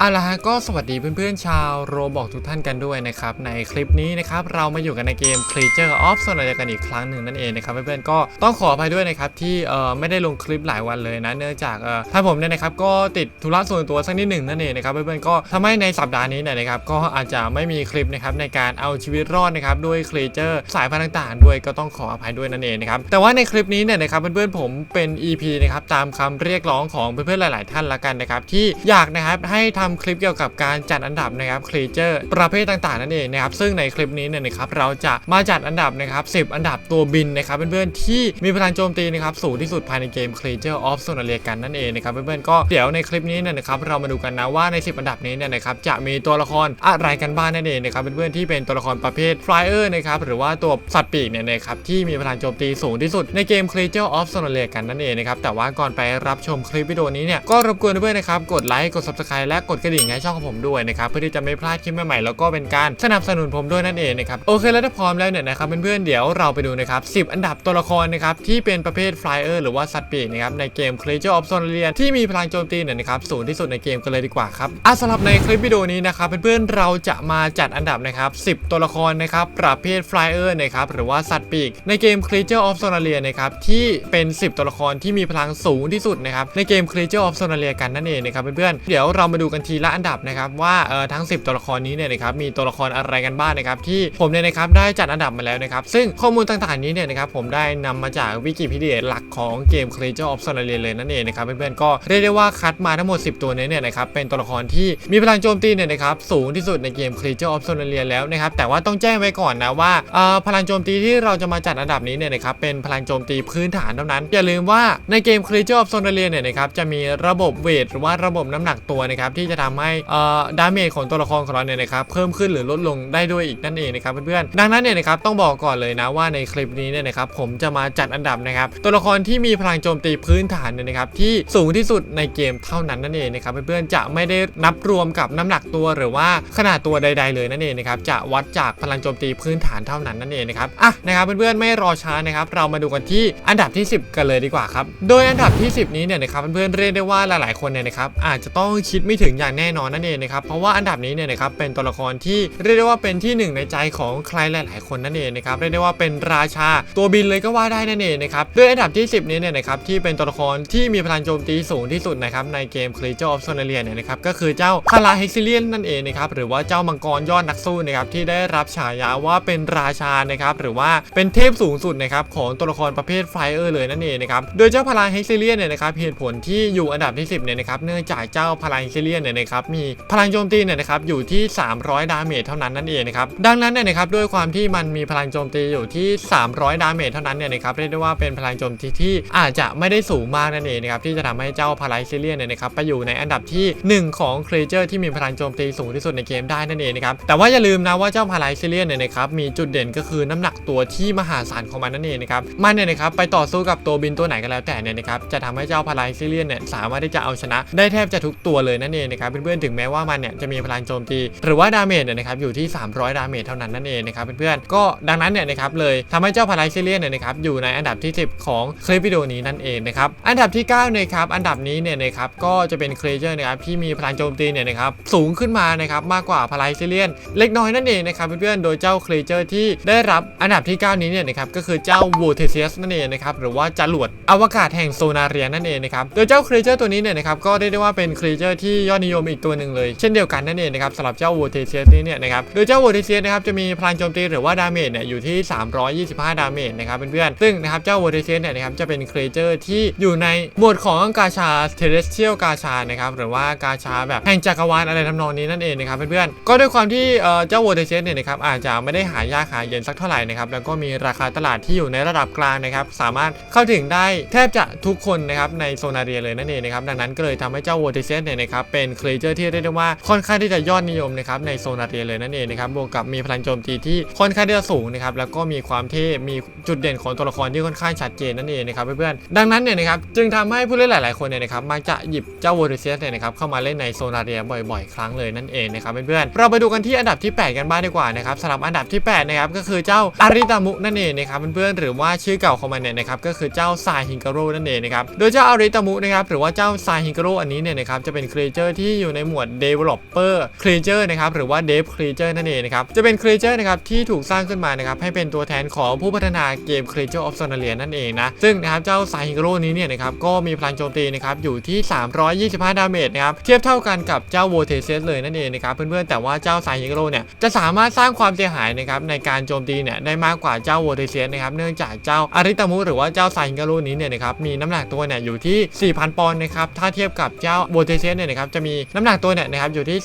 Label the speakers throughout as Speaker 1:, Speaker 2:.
Speaker 1: เอาละฮะก็สวัสดีเพื่อนๆ ชาวโรบอกทุกท่านกันด้วยนะครับ ในคลิปนี้นะครับ เรามาอยู่กันในเกม Creature of s o n a กันอีกครั้งหนึ่งนั่นเองนะครับ เพื่อนๆก็ต้องขออภัยด้วยนะครับ ที่เอ่อไม่ได้ลงคลิปหลายวันเลยนะ เนื่องจากเอ่อถ้าผมเนี่ยนะครับ ก็ติดธุระส่วนตัวสักนิดหนึ่งนั่นเองนะครับ เพื่อนๆก็ทำให้ในสัปดาห์นี้เนี่ยนะครับ ก็อาจจะไม่มีคลิปนะครับในการเอาชีวิตรอดนะครับด้วย Creature สายพันธุ์ต่างๆ ด้วยก็ต้องขออภัยด้วยนั่นเองนะครับแต่ว่าในคลิปนี้เนี่ยนะครับเพื่อนๆผมเป็น EP นะครับตามคำเรียกร้องของเพื่อนๆหลาย ๆ ท่านละกันนะครับที่อยากนะครับให้ททำคลิปเกี่ยวกับการจัดอันดับนะครับครีเจอร์ประเภทต่างๆนั่นเองนะครับซึ่งในคลิปนี้เนี่ยนะครับเราจะมาจัดอันดับนะครับ 10 อันดับตัวบินนะครับเพื่อนๆที่มีพลังโจมตีนะครับสูงที่สุดภายในเกม Creature of s o n a r i a กันนั่นเองนะครับเพื่อนๆก็เดี๋ยวในคลิปนี้เนี่ยนะครับเรามาดูกันนะว่าใน 10 อันดับนี้เนี่ยนะครับจะมีตัวละครอะไรกันบ้างนั่นเองนะครับเพื่อนๆที่เป็นตัวละครประเภท Flyer นะครับหรือว่าตัวสัตว์ปีกเนี่ยนะครับที่มีพลังโจมตีสูงที่สุดในเกม Creature of s o n a r i a กันนั่นเองนะครับแต่ว่าก่อนไปรับชมคลิปวิดีโอนี้เนี่ยก็รบกวนเพื่อนๆนะครับกดไลค์กด Subscribe และกดกระดิ่งให้ช่องของผมด้วยนะครับเพื่อที่จะไม่พลาดคลิปใหม่ๆแล้วก็เป็นการสนับสนุนผมด้วยนั่นเองนะครับโอเคแล้วถ้าพร้อมแล้วเนี่ยนะครับเพื่อนๆเดี๋ยวเราไปดูนะครับ10อันดับตัวละครนะครับที่เป็นประเภท Flyer หรือว่าสัตว์ปีกนะครับในเกม Creature of s o n a r i a ที่มีพลังโจมตีเนี่ยนะครับสูงที่สุดในเกมกันเลยดีกว่าครับอะสำหรับในคลิปวิดีโอนี้นะครับเพื่อนๆเราจะมาจัดอันดับนะครับ10 ตัวละครนะครับประเภท Flyer นะครับหรือว่าสัตว์ปีกในเกม Creature of s o n a r i a นะครับที่เป็น 10 ตัวละครที่มีพลังสูงที่สุดนะครับในเกม Creature of s o n a r i a กันนั่นเองนะครับเพื่อนๆเดี๋ยวเรามาดูกันทีละอันดับนะครับว่าเอ่อทั้ง 10 ตัวละครนี้เนี่ยนะครับมีตัวละครอะไรกันบ้างนะครับที่ผมเนี่ยนะครับได้จัดอันดับมาแล้วนะครับซึ่งข้อมูลต่างๆนี้เนี่ยนะครับผมได้นำมาจากวิกิพีเดียหลักของเกม Creature of s o n a r i a เลยนั่นเองนะครับเพื่อนๆก็เรียกได้ว่าคัดมาทั้งหมด 10 ตัวนี้เนี่ยนะครับเป็นตัวละครที่มีพลังโจมตีเนี่ยนะครับสูงที่สุดในเกม Creature of s o n a r i a แล้วนะครับแต่ว่าต้องแจ้งไว้ก่อนนะว่าเอ่อพลังโจมตีที่เราจะมาจัดอันดับนี้เนี่ยนะครับเป็นพลังโจมตีพื้นฐานเท่านั้น อย่าลืมว่าในเกม Creature of s o n a r i a เนี่ยนะครับจะมีระบบเวทหรือว่าระบบน้ำหนักตัวนะครับที่จะทำให้เอ่อดาเมจของตัวละครของเราเนี่ยนะครับเพิ่มขึ้นหรือลดลงได้ด้วยอีกนั่นเองนะครับเพื่อนๆดังนั้นเนี่ยนะครับต้องบอกก่อนเลยนะว่าในคลิปนี้เนี่ยนะครับผมจะมาจัดอันดับนะครับตัวละครที่มีพลังโจมตีพื้นฐานเนี่ยนะครับที่สูงที่สุดในเกมเท่านั้นนั่นเองนะครับเพื่อนๆจะไม่ได้นับรวมกับน้ำหนักตัวหรือว่าขนาดตัวใด ๆ เลยนั่นเองนะครับจะวัดจากพลังโจมตีพื้นฐานเท่านั้นนั่นเองนะครับอะนะครับเพื่อนๆไม่รอช้านะครับเรามาดูกันที่อันดับที่ 10 กันเลยดีกว่าครับโดยอันดับที่ 10 นี้เนี่ยนะครับเพื่อนๆเรียกได้ว่าหลายๆคนเนี่ยนะครับอาจจะต้องคิดไม่ถึงอย่างแน่นอนนั่นเองนะครับเพราะว่าอันดับนี้เนี่ยนะครับเป็นตัวละครที่เรียกได้ว่าเป็นที่หนึ่งในใจของใครหลาย ๆ คนนั่นเองนะครับเรียกได้ว่าเป็นราชาตัวบินเลยก็ว่าได้นั่นเองนะครับด้วยอันดับที่ 10 นี้เนี่ยนะครับที่เป็นตัวละครที่มีพลังโจมตีสูงที่สุดนะครับในเกม Creature of s o n a r i a เนี่ยนะครับก็คือเจ้าคาราเฮซิเลียนนั่นเองนะครับหรือว่าเจ้ามังกรยอดนักสู้นะครับที่ได้รับฉายาว่าเป็นราชานะครับหรือว่าเป็นเทพสูงสุดนะครับของตัวละครประเภทไฟเออร์เลยนั่นเองนะครับโดยเจ้าพาราเฮซิเลียนเนี่ยนะครับเหตุผลที่อยู่อันดับที่ 10เนี่ยนะครับเนื่องจากเจ้าพาราเฮซิเลียนเนี่ยนะครับมีพลังโจมตีเนี่ยนะครับอยู่ที่ 300 ดาเมจเท่านั้นนั่นเองนะครับดังนั้นเนี่ยนะครับด้วยความที่มันมีพลังโจมตีอยู่ที่ 300 ดาเมจเท่านั้นเนี่ยนะครับเรียกได้ว่าเป็นพลังโจมตีที่อาจจะไม่ได้สูงมากนั่นเองนะครับที่จะทำให้เจ้าพาราเซิเลียนเนี่ยนะครับไปอยู่ในอันดับที่ 1 ของครีเจอร์ที่มีพลังโจมตีสูงที่สุดในเกมได้นั่นเองนะครับแต่ว่าอย่าลืมนะว่าเจ้าพาราเซิเลียนเนี่ยนะครับมีจุดเด่นก็คือน้ำหนักตัวที่มหาศาลของมันนั่นเองนะครับมันเนี่ยนะครับไปต่อสู้กับตัวบินตัวไหนก็แล้วแต่เนี่ยนะครับจะทำให้เจ้าพาราซิเลียนเนี่ยสามารถที่จะเอาชนะได้แทบจะทุกตัวเลยนั่นเองนะครับเพื่อนๆถึงแม้ว่ามันเนี่ยจะมีพลังโจมตี หรือว่าดาเมจเนี่ยนะครับอยู่ที่ 300 ดาเมจเท่านั้นนั่นเองนะครับเพื่อนๆก็ดังนั้นเนี่ยนะครับเลยทำให้เจ้าพาราเซิเลียนเนี่ยนะครับอยู่ในอันดับที่ 10 ของคลิปวิดีโอนี้นั่นเองนะครับอันดับที่9นะครับอันดับนี้เนี่ยนะครับก็จะเป็นครีเจอร์นะครับที่มีพลังโจมตีเนี่ยนะครับสูงขึ้นมานะครับมากกว่าพาราเซิเลียน เล็กน้อยนั่นเองนะครับเพื่อนๆโดยเจ้าครีเจอร์ที่ได้รับอันดับที่ 9 นี้เนี่ยนะครับก็คือเจ้าวูเทเซียสนั่นเองนะครับหรือว่าจรวดอวกาศแห่งโซนาเรียนั่นเองนะครับโดยเจ้าครเจอร์ตัวนี้เนี่ยนะครับก็ได้ได้ว่าเป็นครเจอร์ที่ยอดนิยมอีกตัวหนึ่งเลย เช่นเดียวกันนั่นเองนะครับสำหรับเจ้าวูเทเซียสนี้เนี่ยนะครับโดยเจ้าวูเทเซียสนะครับจะมีพลังโจมตีหรือว่าดาเมจเนี่ยอยู่ที่ 325 ดาเมจนะครับเพื่อนๆซึ่งนะครับเจ้าวูเทเซียสเนี่ยนะครับจะเป็นครีเจอร์ที่อยู่ในหมวดของกาชาเทเรสเชียลกาชานะครับหรือว่ากาชาแบบแห่งจักรวาลอะไรทำนองนี้นั่นเองนะครับเพื่อนๆก็ด้วยความที่เอ่อเจ้าวูเทเซียสเนี่ยนะครับอาจจะไม่ได้หายากหายเย็นสักเท่าไหร่นะครับแล้วก็มีราคาตลาดที่อยู่ในระดับกลางนะครับสามารถเข้าถึงได้แทบจะทุกคนนะครับในโซนาเรียเลยนั่นเองนะครับดังนั้นก็เลยทำให้เจ้าวูเทเซียสเนี่ยนะครับเป็นครีเจอร์ที่เรียกได้ว่าค่อนข้างที่จะยอดนิยมนะครับในโซนาเรียเลยนั่นเองนะครับบวกกับมีพลังโจมตีที่ค่อนข้างที่จะสูงนะครับแล้วก็มีความเท่มีจุดเด่นของตัวละครที่ค่อนข้างชัดเจนนั่นเองนะครับเพื่อนๆดังนั้นเนี่ยนะครับจึงทำให้ผู้เล่นหลาย ๆคนเนี่ยนะครับมักจะหยิบเจ้าวูเทเซียสเนี่ยนะครับเข้ามาเล่นในโซนาเรียบ่อย ๆ ครั้งเลยนั่นเองนะครับเพื่อนๆเราไปดูกันที่อันดับที่ 8 กันบ้างดีกว่านะครับสำหรับอันดับที่8นะครับก็คือเจ้าอาริตามุนั่นเองนะครับเพื่อนๆหรือว่าชื่อเก่าของมันเนี่ยนะครับก็คือเจ้าซาฮิงการโร่นั่นเองนะครับโดยเจ้าอาริตามุนะครับหรือว่าเจ้าซาฮิงการโร่อันนี้เนี่ยนะครับจะเป็นครีเจอร์ที่ที่อยู่ในหมวด developer creature นะครับหรือว่า dev creature นั่นเองนะครับจะเป็น creature นะครับที่ถูกสร้างขึ้นมานะครับให้เป็นตัวแทนของผู้พัฒนาเกม creature of Sonaria นั่นเองนะซึ่งนะครับเจ้าไซฮิโร่นี้เนี่ยนะครับก็มีพลังโจมตีนะครับอยู่ที่ 325 ดาเมจนะครับเทียบเท่ากันกับเจ้าโวเทเซสเลยนั่นเองนะครับเพื่อนๆแต่ว่าเจ้าไซฮิโร่เนี่ยจะสามารถสร้างความเสียหายนะครับในการโจมตีเนี่ยได้มากกว่าเจ้าโวเทเซสนะครับเนื่องจากเจ้าอาริตามุหรือว่าเจ้าไซฮิโร่นี้เนี่ยนะครับมีน้ำหนักตัวเนี่ยอยู่ที่ 4,000 ปอนด์นะครับถ้าเทียบกับเจ้าโวเทเซสเนี่ยนะครับจะมีน้ำหนักตัวเนี่ยนะครับอยู่ที่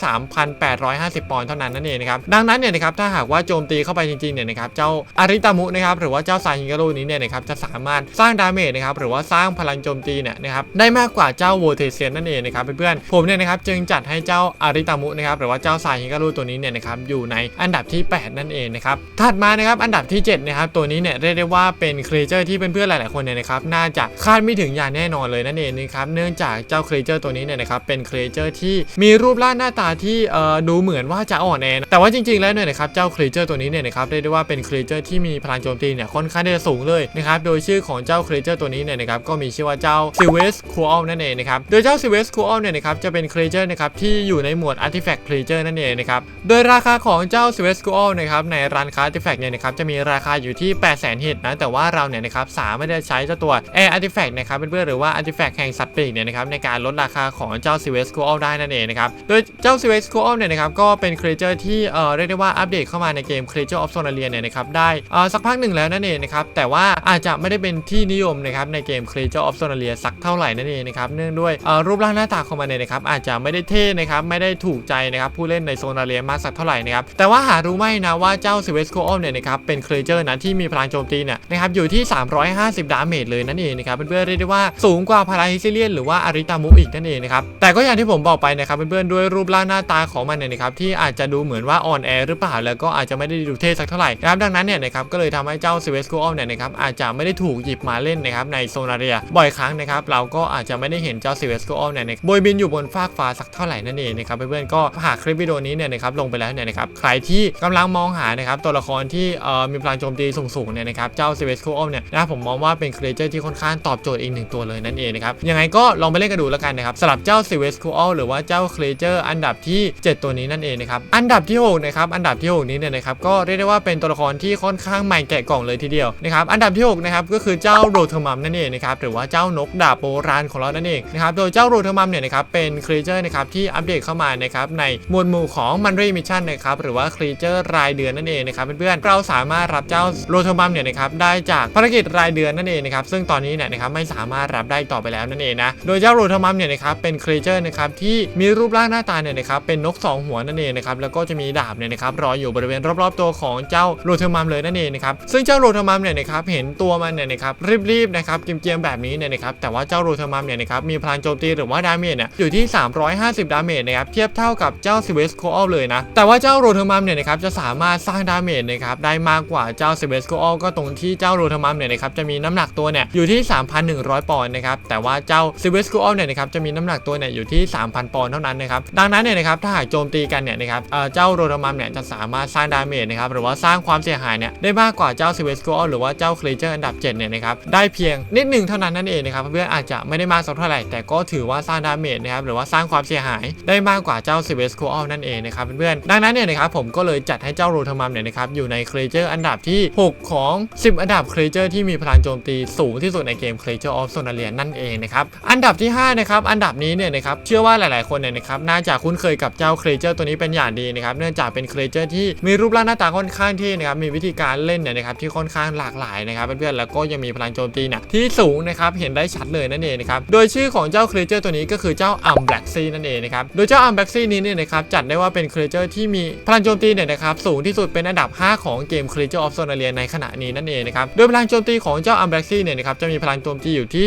Speaker 1: 3,850 ปอนด์เท่านั้นนั่นเองนะครับดังนั้นเนี่ยนะครับถ้าหากว่าโจมตีเข้าไปจริงๆเนี่ยนะครับเจ้าอาริตามุนะครับหรือว่าเจ้าไซฮิโร่นี้เนี่ยนะครับจะสามารถสร้างดาเมจนะครับหรือว่าสร้างพลังโจมตีเนี่ยนะครับได้มากกว่าเจ้าโวเทเซสนั่นเองนะครับเพื่อนๆผมเนี่ยนะครับจึงจัดให้เจ้าอาริตามุนะครับหรือว่าเจ้าไซฮิโร่ตัวนี้เนี่ยนะครับอยู่ในอันดับที่ 8 นั่นเองนะครับถัดมานะครับอันดับที่7นะครับตัวนี้เนี่ยเรียกได้ว่าเป็นครีเจอร์ที่เพื่อนๆหลายๆคนเนี่ยนะครับน่าจะคาดไม่ถึงอย่างแน่นอนเลยนั่นเองนะครับเนื่องจากเจ้าครีเจอร์ตัวนี้เนี่ยนะครับเป็นครีเจอร์ทมีรูปร่างหน้าตาที่เอ่อดูเหมือนว่าจะอ่อนแอนะแต่ว่าจริง ๆ แล้วเนี่ยนะครับเจ้าครีเจอร์ตัวนี้เนี่ยนะครับเรียกได้ว่าเป็นครีเจอร์ที่มีพลังโจมตีเนี่ยค่อนข้างที่จะสูงเลยนะครับโดยชื่อของเจ้าครีเจอร์ตัวนี้เนี่ยนะครับก็มีชื่อว่าเจ้าซิเวสคูอัลนั่นเองนะครับโดยเจ้าซิเวสคูอัลเนี่ยนะครับจะเป็นครีเจอร์นะครับที่อยู่ในหมวดอาร์ติแฟกต์ครีเจอร์นั่นเองนะครับโดยราคาของเจ้าซิเวสคูอัลนะครับในร้านค้าอาร์ติแฟกต์เนี่ยนะครับจะมีราคาอยู่ที่ 8 0 0 0 0 0เฮดนะแต่ว่าเราเนี่ยนะครับสามารถใช้เจ้าตัวแอร์อาร์ติแฟกต์นะครับเพื่อนๆหรือว่าอาร์ติแฟกต์แห่งสัตว์ปีกเนี่ยนะครับในการลดราคาของเจ้าซิเวสคูอัลได้นั่นเองนะครับ โดยเจ้าซิเวสคูอัลเนี่ยนะครับก็เป็นครีเจอร์ที่เอ่อเรียกได้ว่าอัปเดตเข้ามาในเกม Creature of Sonaria เนี่ยนะครับได้เอ่อสักพักหนึ่งแล้วนั่นเองนะครับแต่ว่าอาจจะไม่ได้เป็นที่นิยมนะครับในเกม Creature of Sonaria สักเท่าไหร่นั่นเองนะครับเนื่องด้วยเอ่อรูปร่างหน้าตาของมันเนี่ยนะครับอาจจะไม่ได้เท่นะครับไม่ได้ถูกใจนะครับผู้เล่นในโซนาเรียมากสักเท่าไหร่นะครับแต่ว่าหารู้ไหมนะว่าเจ้าซิเวสโคอมเนี่ยนะครับเป็นครีเจอร์นะที่มีพลังโจมตีเนี่ยนะครับอยู่ที่ 350 ดาเมจเลยนั่นเองนะครับเพื่อนๆเรียกได้ว่าสูงกว่าพาราฮิซิเลียนหรือว่าอาริตามุอีกนั่นเองนะครับแต่ก็อย่างที่ผมบอกไปนะครับเพื่อนๆด้วยรูปร่างหน้าตาของมันเนี่ยนะครับที่อาจจะดูเหมือนว่าอ่อนแอหรือเปล่าแล้วก็อาจจะไม่ได้ดูเท่สักเท่าไหร่นะครับดังนั้นเนี่ยนะครับก็เลยทำให้เจ้าซิเวสโคอมเนี่ยนะครับอาจจะไม่ได้ถูกหยิบมาเล่นนะครับในโซนาเรียบ่อยครั้งนะครับเราก็อาจจะไม่ได้เห็นเจ้าซิเวสโคอมเนี่ยโบยบินอยู่บนฟากฟ้าสักเท่าไหร่นั่นเองนะครับเพื่อนๆก็หากคลิปวิดีโอนี้เนี่ยนะครับลงไปแล้วเนี่ยนะครับใครที่กำลังมองหานะครับตัวละครที่เอ่อมีพลังโจมตีสูงๆเนี่ยนะครับเจ้าซิเวสโคอมเนี่ยนะผมมองว่าเป็นครีเจอร์ที่ค่อนข้างตอบโจทย์อีกหนึ่งตัวเลยนั่นเองนะครับยังไงก็ลองไปเล่นกันดูแล้วกันนะครับสำหรับเจ้าซิเวสโคอลหรืือว่าเจ้าครีเจอร์อันดับที่ 7 ตัวนี้นั่นเองนะครับอันดับที่6นะครับอันดับที่ 6 นี้เนี่ยนะครับก็เรียกได้ว่าเป็นตัวละครที่ค่อนข้างใหม่แกะกล่องเลยทีเดียวนะครับอันดับที่6นะครับก็คือเจ้าโรเทอร์มัมนั่นเองนะครับหรือว่าเจ้านกดาบโบราณของเรานั่นเองนะครับโดยเจ้าโรเทอร์มัมเนี่ยนะครับเป็นครีเจอร์นะครับที่อัปเดตเข้ามานะครับในหมวดหมู่ของมันรีมิชชั่นนะครับหรือว่าครีเจอร์รายเดือนนั่นเองนะครับเพื่อนๆเราสามารถรับเจ้าโรเทอร์มัมเนี่ยนะครับได้จากภารกิจรายเดือนนั่นเองนะครับซึ่งตอนนี้เนี่ยนะครับไม่สามารถรับได้ต่อไปแล้วนั่นเองนะโดยเจ้าโรเทอร์มัมเนี่ยนะครับเป็นครีเจอร์นะครับที่มีรูปร่างหน้าตาเนี่ยนะครับเป็นนกสองหัวนั่นเองนะครับแล้วก็จะมีดาบเนี่ยนะครับรออยู่บริเวณรอบๆตัวของเจ้าโรเทอร์มัมเลยนั่นเองนะครับซึ่งเจ้าโรเทอร์มัมเนี่ยนะครับเห็นตัวมันเนี่ยนะครับรีบๆนะครับเกียมๆแบบนี้เนี่ยนะครับแต่ว่าเจ้าโรเทอร์มัมเนี่ยนะครับมีพลังโจมตีหรือว่าดาเมจเนี่ยอยู่ที่ 350 ดาเมจนะครับเทียบเท่ากับเจ้าซิเวสโคอลเลยนะแต่ว่าเจ้าโรเทอร์มัมเนี่ยนะครับจะสามารถสร้างดาเมจนะครับได้มากกว่าเจ้าซิเวสโคอลก็ตรงที่เจ้าโรเทอร์มัมเนี่ยนะครับจะมีน้ำหนักตัวเนี่ยอยู่ที่ 3,100 ปอนด์นะครับแต่ว่าเจ้าซิเวสโคอลเนี่ยนะครับจะมีน้ำหนักตัวเนี่ยอยู่ที่3,000ปอนด์เท่านั้นนะครับดังนั้นเนี่ยนะครับถ้าหากโจมตีกันเนี่ยนะครับเจ้าโรเทอร์มัมเนี่ยจะสามารถสร้างดาเมจนะครับหรือว่าสร้างความเสียหายเนี่ยได้มากกว่าเจ้าซิเวสโคอลหรือว่าเจ้าครีเจอร์อันดับ7เนี่ยนะครับได้เพียงนิดหนึ่งเท่านั้นนั่นเองนะครับเพื่อนอาจจะไม่ได้มากสักเท่าไหร่แต่ก็ถือว่าสร้างดาเมจนะครับหรือว่าสร้างความเสียหายได้มากกว่าเจ้าซิเวสโคอลนั่นเองนะครับเพื่อนๆดังนั้นเนี่ยนะครับผมก็เลยจัดให้เจ้าโรเทอร์มัมเนี่ยนะครับอยู่ในครีเจอร์อันดับที่ 6 ของ 10 อันดับครีเจอร์ที่มีพลังโจมตีสูงที่สุดในเกม Creature of Sonaria นั่นเองนะครับอันดับที่5นะครับอันดับนี้เนี่ยนะครับเชื่อว่าหลลาย ๆ คนเนี่ยนะครับน่าจะคุ้นเคยกับเจ้า Creature ตัวนี้เป็นอย่างดีนะครับเนื่องจากเป็น Creature ที่มีรูปร่างหน้าตาค่อนข้างที่นะครับมีวิธีการเล่นเนี่ยนะครับที่ค่อนข้างหลากหลายนะครับเพื่อนๆแล้วก็ยังมีพลังโจมตีเนี่ยที่สูงนะครับเห็นได้ชัดเลยนั่นเองนะครับโดยชื่อของเจ้า Creature ตัวนี้ก็คือเจ้า u m b l a c k Sea นั่นเองนะครับโดยเจ้า u m b l a c k Sea นี้เนี่ยนะครับจัดได้ว่าเป็น Creature ที่มีพลังโจมตีเนี่ยนะครับสูงที่สุดเป็นอันดับ 5 ของเกม Creature of Sonaria ในขณะนี้นั่นเองนะครับโดยพลังโจมตีของเจ้า u m b l a c k Sea เนี่ยนะครับจะมีพลังโจมตีอยู่ที่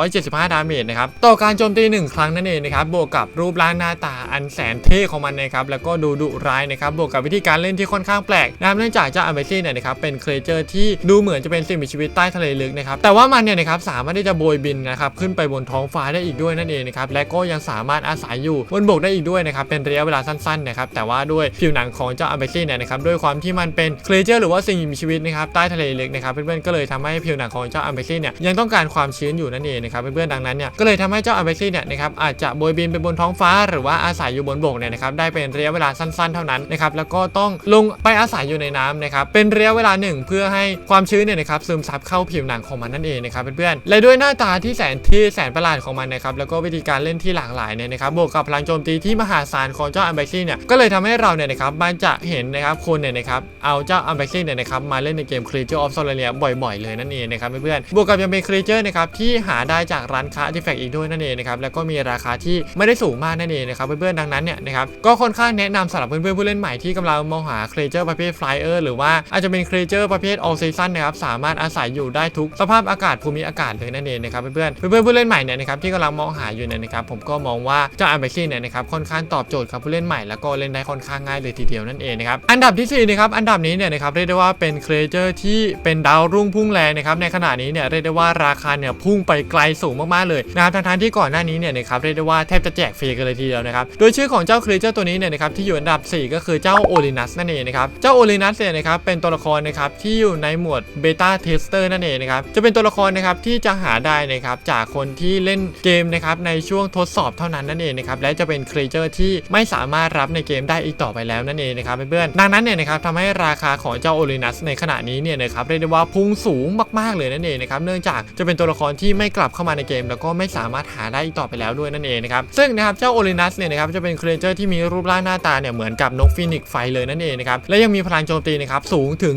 Speaker 1: 375 ดาเมจนะครับต่อการโจมตี 1 ครั้งนั่นเองนะครับบวกกับรูปร่างหน้าตาอันแสนเท่ของมันนะครับแล้วก็ดูดุร้ายนะครับบวกกับวิธีการเล่นที่ค่อนข้างแปลกนะครับเนื่องจากเจ้า u m b l a c k Sea เนี่ยนะครับเป็น Creature ที่ดูเหมือนจะเป็นสิ่งมีชีวิตใต้ทะเลลึกนะครับแต่ว่ามันเนี่ยนะครับสามารถที่จะโบยบินนะครับขึ้นไปบนท้องฟ้าได้อีกด้วยนั่นเองนะครับและก็ยังสามารถอาศัยอยู่บนบกได้อีกด้วยนะครับเป็นระยะเวลาสั้นๆนะครับแต่ว่าด้วยผิวหนังของเจ้า u m b l a c k Sea เนี่ยนะครับด้วยความที่มันเป็น Creature หรือว่าสิ่งมีชีวิตนะครับใต้ทะเลลึกนะครับเพื่อนๆก็เลยทำให้ผิวหนังของเจ้า u m b l a c k Sea เนี่ยยังต้องการความชื้นอยู่นั่นเองนะครับเพื่อนๆดังนั้นเนี่ยก็เลยทำให้เจ้า u m b l a c k Sea เนี่ยนะครับอาจจะโบยบินไปบนนท้องฟ้า หรือว่าอาศัยอยู่บนบกเนี่ยนะครับได้เป็นระยะเวลาสั้นๆ เท่านั้นนะครับแล้วก็ต้องลงไปอาศัยอยู่ในน้ำนะครับเป็นระยะเวลาหนึ่งเพื่อให้ความชื้นเนี่ยนะครับซึมซับเข้าผิวหนังของมันนั่นเองนะครับเพื่อนๆและด้วยหน้าตาที่แสนที่แสนประหลาดของมันนะครับแล้วก็วิธีการเล่นที่หลากหลายเนี่ยนะครับบวกกับพลังโจมตีที่มหาศาลของเจ้าอัมเบซี่เนี่ยก็เลยทำให้เราเนี่ยนะครับมันจะเห็นนะครับคนเนี่ยนะครับเอาเจ้าอัมเบซี่เนี่ยนะครับมาเล่นในเกม Creature of Solaria บ่อยๆ เลยนั่นเองนะครับเพื่อนๆบวกกับยังเป็น Creature นะครับที่หาได้จากร้านค้า Artifact อีกด้วยนั่นเองนะครับแล้วก็มีราคาที่ไม่ได้สงมากนั่นเองนะครับเพื่อนๆดังนั้นเนี่ยนะครับก็ค่อนข้างแนะนำสำหรับเพื่อนๆผู้เล่นใหม่ที่กำลังมองหา Creature ประเภท Flyer หรือว่าอาจจะเป็น Creature ประเภท All Season นะครับสามารถอาศัยอยู่ได้ทุกสภาพอากาศภูมิอากาศเลยนั่นเองนะครับเพื่อนๆเพื่อนๆผู้เล่นใหม่เนี่ยนะครับที่กำลังมองหาอยู่เนี่ยนะครับผมก็มองว่าเจ้าอัมเบซี่เนี่ยนะครับค่อนข้างตอบโจทย์กับผู้เล่นใหม่แล้วก็เล่นได้ค่อนข้างง่ายเลยทีเดียวนั่นเองนะครับอันดับที่สี่นะครับอันดับนี้เนี่ยนะครับเรียกได้ว่าเป็น Creature ที่เป็นดาวรุ่งพุ่งแรงนะครับในขณะนี้เนี่ยเรียกได้ว่าราคาเนี่ยพุ่งไปไกลสูงมากๆเลยนะครับทั้งๆที่ก่อนหน้านี้เนี่ยนะครับเรียกได้ว่าแทบจะแจกฟรีกันเลยทีเดียวนะครับโดยชื่อของเจ้า Creature ตัวนี้เนี่ยนะครับที่อยู่อันดับ 4 ก็คือเจ้าโอลินัสนั่นเองนะครับเจ้าโอลินัสเนี่ยนะครับเป็นตัวละครนะครับที่อยู่ในหมวดเบต้าเทสเตอร์นั่นเองนะครับจะเป็นตัวละครนะครับที่จะหาได้นะครับจากคนที่เล่นเกมนะครับในช่วงทดสอบเท่านั้นนั่นเองนะครับและจะเป็น Creature ที่ไม่สามารถรับในเกมได้อีกต่อไปแล้วนั่นเองนะครับเพื่อนๆดังนั้นเนี่ยนะครับทำให้ราคาของเจ้าโอลินัสในขณะนี้เนี่ยนะครับเรียกได้ว่าพุ่งสูงมากๆเลยนั่นเองนะครับเนื่องจากจะเป็นตัวละครที่ไม่กลับเข้ามาในเกม แล้วก็ไม่สามารถหาได้อีกต่อไปแล้วด้วยนั่นเองนะครับซึ่งนะครับเจ้าโอลินัสเนี่ยนะครับจะเป็น Creature ที่มีรูปร่างหน้าตาเนี่ยเหมือนกับนกฟีนิกไฟเลยนั่นเองนะครับและยังมีพลังโจมตีนะครับสูงถึง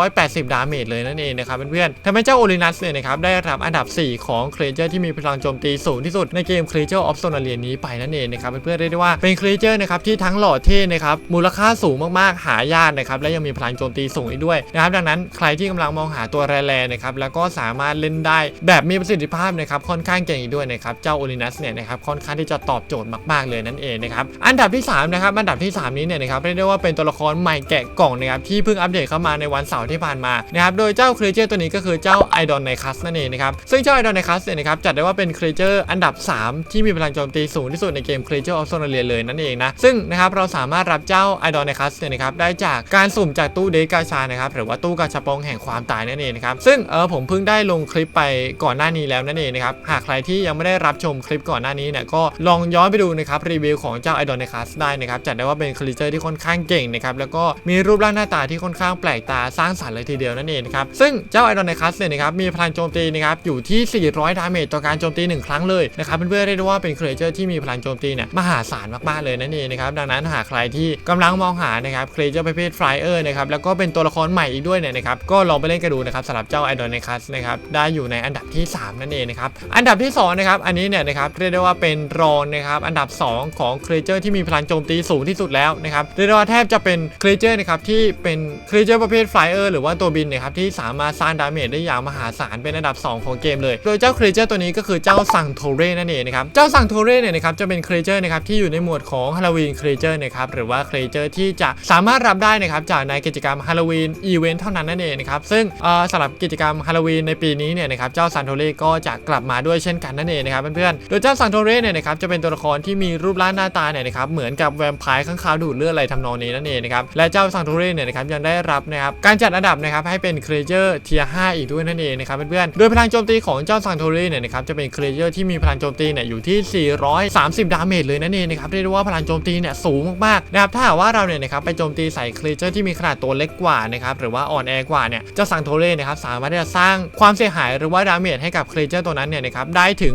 Speaker 1: 380 ดาเมจเลยนั่นเองนะครับเพื่อนๆทำให้เจ้าโอลินัสเนี่ยนะครับได้รับอันดับ 4 ของ Creature ที่มีพลังโจมตีสูงที่สุดในเกม Creature of Sonaria นี้ไปนั่นเองนะครับเพื่อนๆเรียกได้ว่าเป็น Creature นะครับที่ทั้งหล่อเท่นะครับมูลค่าสูงมากๆหายากนะครับและยังมีพลังโจมตีสูงอีกด้วยนะครับดังนั้นใครที่กำลังมองหาตัวแร่ๆนะครับแล้วก็สามารถเล่นได้แบบมีประสิทธิภาพนะครับค่อนข้างเก่งอีกด้วยนะครับเจ้าโอลินัสเนี่ยนะครับค่อนข้างที่จะตอบโจทย์มากๆเลยนั่นเองนะครับอันดับที่3นะครับอันดับที่ 3 นี้เนี่ยนะครับเรียกได้ว่าเป็นตัวละครใหม่แกะกล่องนะครับที่เพิ่งอัปเดตเข้ามาในวันเสาร์ที่ผ่านมานะครับโดยเจ้าครีเจอร์ตัวนี้ก็คือเจ้าไอดอนไนคัสนั่นเองนะครับซึ่งเจ้าไอดอนไนคัสเนี่ยนะครับจัดได้ว่าเป็นครีเจอร์อันดับ 3 ที่มีพลังโจมตีสูงที่สุดในเกม Creature of Sonaria เลยนั่นเองนะซึ่งนะครับเราสามารถรับเจ้าไอดอนไนคัสเนี่ยนะครับได้จากการสุ่มจากตู้เดกาชานะครับหรือว่าตู้กาชาปองแห่งความตายนั่นเองนะครับซึ่งเออผมเพิ่งได้ลงคลิปไปก่อนหน้านี้แล้วนั่นเองนะครับหากใครที่ยังไม่ได้รับชมคลิปก่อนหน้านี้เนี่ยก็ลองย้อนไปดูนะครับรีวิวของเจ้าไอดอนไนคัสได้นะครับจัดได้ว่าเป็นครีเจอร์ที่ค่อนข้างเก่งนะครับแล้วก็มีรูปร่างหน้าตาที่ค่อนข้างแปลกตาสร้างสรรค์เลยทีเดียวนั่นเองนะครับซึ่งเจ้าไอดอนไนคัสเนี่ยนะครับมีพลังโจมตีนะครับอยู่ที่ 400 ดาเมจต่อการโจมตี 1 ครั้งเลยนะครับเพื่อนๆเรียกได้ว่าเป็นครีเจอร์ที่มีพลังโจมตีเนี่ยมหาศาลมากๆเลยนั่นเองนะครับดังนั้นหากใครที่กำลังมองหานะครับครีเจอร์ประเภทไฟเออร์นะครับแล้วก็เป็นตัวละครใหม่อีกด้วยเนี่ยนะครับก็ลองไปเล่นกันดูนะครับสำหรับเจ้าไอดอนไนคัสนะครับได้อยู่ในอันดับที่ 3 นั่นเองนะครับอันดับที่2นะครับอันนี้เนี่ยนะครับเรียกได้ว่าเป็นรองนะครับอันดับ 2 ของครีเจอร์ที่มีพลังโจมตีสูงที่สุดแล้วนะครับเรียกได้ว่าแทบจะเป็นครีเจอร์นะครับที่เป็นครีเจอร์ประเภทไฟเออร์หรือว่าตัวบินนะครับที่สามารถสร้างดาเมจได้อย่างมหาศาลเป็นอันดับ 2 ของเกมเลย โดยเจ้าครีเจอร์ตัวนี้ก็คือเจ้าสังโทเร่นั่นเองนะครับเจ้าสังโทเร่เนี่ยนะครับจะเป็นครีเจอร์นะครับที่อยู่ในหมวดของฮาโลวีนครีเจอร์นะครับหรือว่าครีเจอร์ที่จะสามารถรับได้นะครับจากในกิจกรรมฮาโลวีนอีเวนต์เท่านั้นนั่นเองนะครับซึ่งสำหรับกิจกรรมฮาโลวีนในปีนี้เนี่ยนะครับเจ้าซันโทเร่ก็จะกลับมาด้วยเช่นกันนั่นเองนะครับเพื่อนๆโดยเจ้าซันโทเร่เนี่ยนะครับจะเป็นตัวละครที่มีรูปร่างหน้าตาเนี่ยนะครับเหมือนกับแวมไพร์ข้างคาวดูดเลือดอะไรทำนองนี้นั่นเองนะครับและเจ้าซันโทเร่เนี่ยนะครับยังได้รับนะครับการจัดอันดับนะครับให้เป็นครีเจอร์เทีย5อีกด้วยนั่นเองนะครับเพื่อนๆโดยพลังโจมตีของเจ้าซันโทเร่เนี่ยนะครับจะเป็นครีเจอร์ที่มีพลังโจมตีเนี่ยอยู่ที่ 430 ดาเมจเลยนั่นเองนะครับเรียกได้ว่าพลังโจมตีเนี่ยสูงมากๆนะครับถ้าหากว่าเราเนี่ยนะครับไปโจมตีใส่ครีเจอร์ที่มีขนาดตัวเล็กกว่านะครับหรือว่าอ่อนแอกว่าเนี่ยเจ้าซันโทเร่นะครับสามารถที่จะสร้างความเสียหายหรือว่าดาเมจให้กับครีเจอร์ตัวนั้นเนี่ยนะครับได้ถึง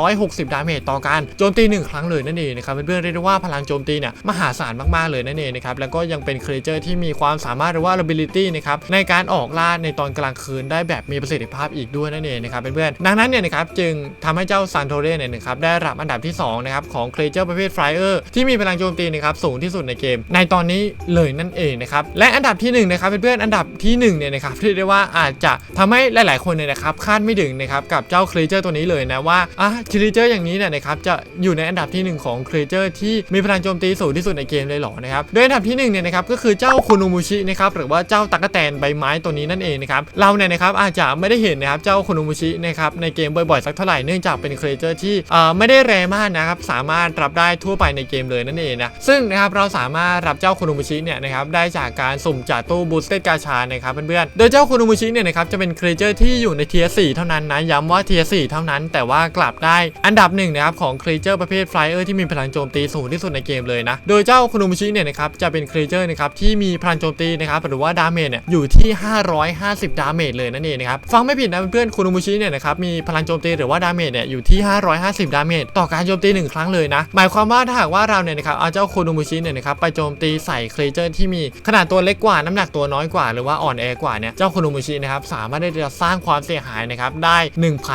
Speaker 1: 860 ดาเมจต่อการโจมตี1 ครั้งเลยนั่นเองนะครับเพื่อนๆเรียกได้ว่าพลังโจมตีเนี่ยมหาศาลมากๆเลยนั่นเองนะครับแล้วก็ยังเป็นครีเจอร์ที่มีความสามารถหรือว่า ability นะครับในการออกล่าในตอนกลางคืนได้แบบมีประสิทธิภาพอีกด้วยนั่นเองนะครับเพื่อนๆดังนั้นเนี่ยนะครับจึงทำให้เจ้าซันโทเรเนี่ยนะครับได้รับอันดับที่2นะครับของครีเจอร์ประเภท Flyer ที่มีพลังโจมตีนะครับสูงที่สุดในเกม ในตอนนี้เลยนั่นเองนะครับและอันดับที่หนึ่งนะครับเพื่อนๆอันดับที่หนึ่งเนี่ยนะครับเรียกได้ว่าอาจจะทำให้หลายๆคนเนี่ยนะครับคาดไม่ถึงนะครับกับเจ้าครีเจอร์ตัวนี้เลยนะว่าอะครีเจอร์อย่างนี้เนี่ยนะครับจะอยู่ในอันดับที่หนึ่งของครีเจอร์ที่มีพลังโจมตีสูงที่สุดในเกมเลยหรอนะครับโดยอันดับที่หนึ่งเนี่ยนะครับก็คือเจ้าคุนุมุชินะครับหรือว่าเจ้าตั๊กแตนใบไม้ตัวนี้นั่นเองนะครับเราเนี่ยนะครับอาจจะไม่ได้เห็นนะครับเจ้าคุนุมุชินะครับในเกมบ่อยๆสักเท่าไหร่เนื่องจากเป็นครีเจอร์ที่อ่าไม่ได้แรงมากนะครับสามารถรับได้ทั่วไปในเกมเลยนั่นเองนะซึ่งนะครับเราสามารถรับเจ้าคุนุมุชิเนี่ยนะครับได้จากการสุ่มจากตู้บูสเต d กาชานะครับเพื่อนๆโดยเจ้าคุนุมุชิเนี่ยนะครับจะเป็นครีเจอร์ที่อยู่ในเทียร์4เท่านั้นนะย้ำว่าเทียร์4เท่านั้น แต่ว่ากลับได้อันดับหนึ่งนะครับของครีเจอร์ประประเภทไฟเออร์ที่มีพลังโจมตีสูงที่สุดในเกมเลยนะ โดยเจ้าคุโนมุชิเนี่ยนะครับจะเป็นครีเจอร์นะครับที่มีพลังโจมตีนะครับหรือว่าดาเมจเนี่ยอยู่ที่ 550 ดาเมจเลยนั่นเองนะครับฟังไม่ผิดนะเพื่อนๆคุโนมุชิเนี่ยนะครับมีพลังโจมตีหรือว่าดาเมจเนี่ยอยู่ที่ 550 ดาเมจต่อการโจมตีหนึ่งครั้งเลยนะหมายความว่าถ้าหากว่าเราเนี่ยนะครับเอาเจ้าคุโนมุชิเนี่ยนะครับไปโจมตีใส่ครีเจอร์ที่มีขนาดตัวเล็กกว่าน้ำหนักตัวน้อยกว่าหรือว่าอ่อนแอกว่าเนี่ยเจ้าคุโนมุชินะครับสามารถได้จะสร้างความเสียหายนะครับได้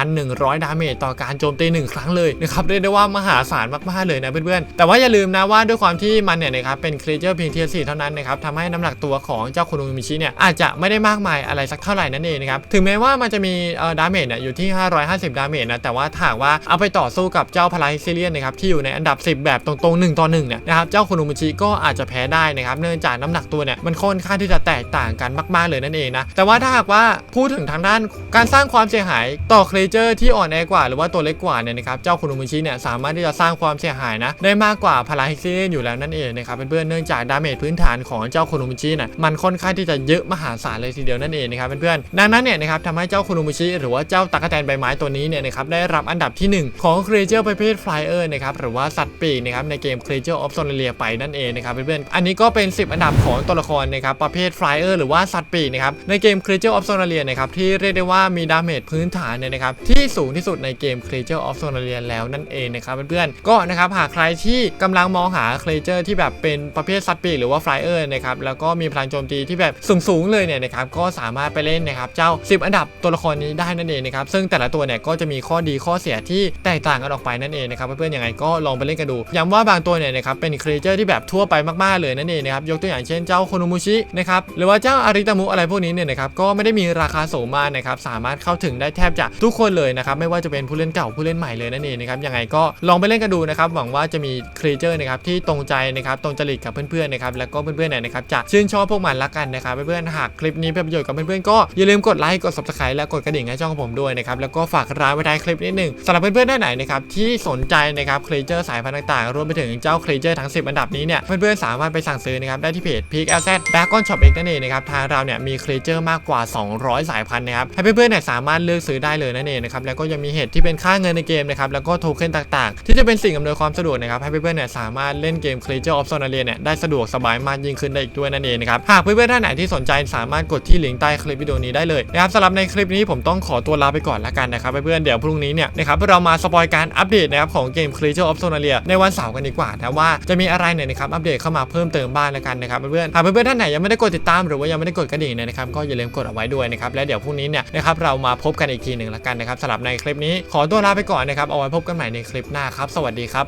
Speaker 1: 1,100 ดาเมจต่อการโจมตีหนึ่งครั้งเลยนะครับเรียกได้ว่ามหาศาลมากๆเลยนะเพื่อนๆ แต่ว่าอย่าลืมนะว่าด้วยความที่มันเนี่ยนะครับเป็นครีเจอร์เพียงเทียร์สี่เท่านั้นนะครับทำให้น้ำหนักตัวของเจ้าคุโนมุชิเนี่ยอาจจะไม่ได้มากมายอะไรสักเท่าไหร่นั่นเองนะครับถึงแม้ว่ามันจะมีเอ่อดาเมจเนี่ยอยู่ที่ 550 ดาเมจนะแต่ว่าถ้าหากว่าเอาไปต่อสู้กับเจ้าพลายซิเลียนนะครับที่อยู่ในอันดับ 10 แบบตรงๆ1ต่อ1เนี่ยนะครับเจ้าคุโนมุชิก็อาจจะแพ้ได้นะครับเนื่องจากน้ำหนักตัวเนี่ยมันค่อนข้างที่จะแตกต่างกันมาก ๆเลยนั่นเองนะแต่ว่าถ้าหากว่าพูดถึงทางด้านการสร้างความเสียหายต่อครีเจอร์ที่อ่อนแอกว่า หรือว่าตัวเล็กกว่าเนี่ยนะครับเจ้าคุโนมุชิเนี่ยสามารถที่จะสร้างความเสียหายนะ ได้มากกว่าพลายซิเลีนอยู่แล้วนั่นเองนะครับเพื่อนๆเนื่องจากดาเมจพื้นฐานของเจ้าคุโนมุชิเนี่ยมันค่อนข้างที่จะเยอะมหาศาลเลยทีเดียวนั่นเองนะครับเพื่อนๆดังนั้นเนี่ยนะครับทำให้เจ้าคุโนมุชิหรือว่าเจ้าตั๊กแตนใบไม้ตัวนี้เนี่ยนะครับได้รับอันดับที่ 1 ของครีเจอร์ประเภท Flyer นะครับหรือว่าสัตว์ปีกนะครับในเกม Creature of Sonalia ไปนั่นเองนะครับเพื่อนๆอันนี้ก็เป็น 10 อันดับของตัวละครนะครับประเภท Flyer หรือว่าสัตว์ปีกนะครับในเกม Creature of Sonalia นะครับที่เรียกได้ว่ามีดาเมจพื้นฐานเนี่ยนะครับที่สูงที่สุดในเกม Creature of Sonalia แล้วนั่นเองนะครับเพื่อนๆ ก็นะครับหากใครที่กำลังมองหา Creature ที่แบบเป็นประเภทสัตปีหรือว่า Flyer นะครับแล้วก็มีพลังโจมตีที่แบบสูงๆเลยเนี่ยนะครับก็สามารถไปเล่นนะครับเจ้า 10 อันดับตัวละครนี้ได้นั่นเองนะครับซึ่งแต่ละตัวเนี่ยก็จะมีข้อดีข้อเสียที่แตกต่างกันออกไปนั่นเองนะครับเพื่อนๆยังไงก็ลองไปเล่นกันดูย้ำว่าบางตัวเนี่ยนะครับเป็นเครีเจอร์ที่แบบทั่วไปมากๆเลยนั่นเองนะครับยกตัวอย่างเช่นเจ้าโคโนมุชินะครับหรือว่าเจ้าอาริตามุอะไรพวกนี้เนี่ยนะครับก็ไม่ได้มีราคาสูงมากนะครับสามารถเข้าถึงได้แทบจะทุกคนเลยนะครับไม่ว่าจะเป็นผู้เล่นเก่าผู้เล่นใหม่เลยนั่นเองนะครับยังไงก็ลองไปเล่นกันดูนะครับหวังว่าจะมีครีเจอร์นะครับที่ตรงใจนะครับตรงจริตกับเพื่อนๆนะครับแล้วก็เพื่อนๆเนี่ยนะครับจะชื่นชอบพวกมันละกันนะครับเพื่อนๆหากคลิปนี้เป็นประโยชน์กับเพื่อนๆก็อย่าลืมกดไลค์กด subscribe และกดกระดิ่งให้ช่องของผมด้วยนะครับแล้วก็ฝากร้านไว้ท้ายคลิปนิดหนึงสำหรับเพื่อนๆท่านไหนนะครับที่สนใจนะครับครีเจอร์สายพันธุ์ต่างๆรวมไปถึงเจ้าครีเจอร์ทั้ง 10 อันดับนี้เนี่ยเพื่อนๆสามารถไปสั่งซื้อนะครับได้ที่เพจ Peak LZ Dragon Shop X นั่นเองนะครับทางเราเนี่ยมีครีเจอร์มากกว่า 200 สายพันธุ์นะครับให้เพื่อนๆเนี่ยสามารถเลือกซื้อได้เลยนั่นเองนะครับแล้วก็ยังมีเหตุที่เป็นค่าเงินในเกมนะครับแล้วก็โทเค็นต่างๆที่จะเป็นสิ่งอำนวยความสะดวกนะครับให้เพื่อนๆเนี่ยสามารถเล่นเกม Creature of Sonalia เนี่ยได้สะดวกสบายมากยิ่งขึ้นได้อีกด้วยนั่นเองนะครับหากเพื่อนๆท่านไหนที่สนใจสามารถกดที่ลิงก์ใต้คลิปวิดีโอนี้ได้เลยนะครับสำหรับในคลิปนี้ผมต้องขอตัวลาไปก่อนละกันนะครับเพื่อนๆเดี๋ยวพรุ่งนี้เนี่ยนะครับเรามาสปอยการอัปเดตนะครับของเกม Creature of Sonalia ในวันเสาร์กันดีกว่านะว่าจะมีอะไรเนี่ยนะครับอัปเดตเข้ามาเพิ่มเติมบ้างละกันนะครับเพื่อนๆหากเพื่อนๆท่านไหนยังไม่ได้กดติดตามหรือว่ายังไม่ได้กดกระดิ่งเนี่ยนะครับก็อย่าลืมกดเอาไว้ด้วยนะครับและเดี๋ยวพรุ่งนี้เนี่ยนะครับเรามาพบกันอีกทีหนึ่งละกันนะครับสำหรับในคลิปนี้ขอตัวลาไปก่อนนะครับเอาไว้พบกันใหม่ในคลิปหน้าครับ สวัสดีครับ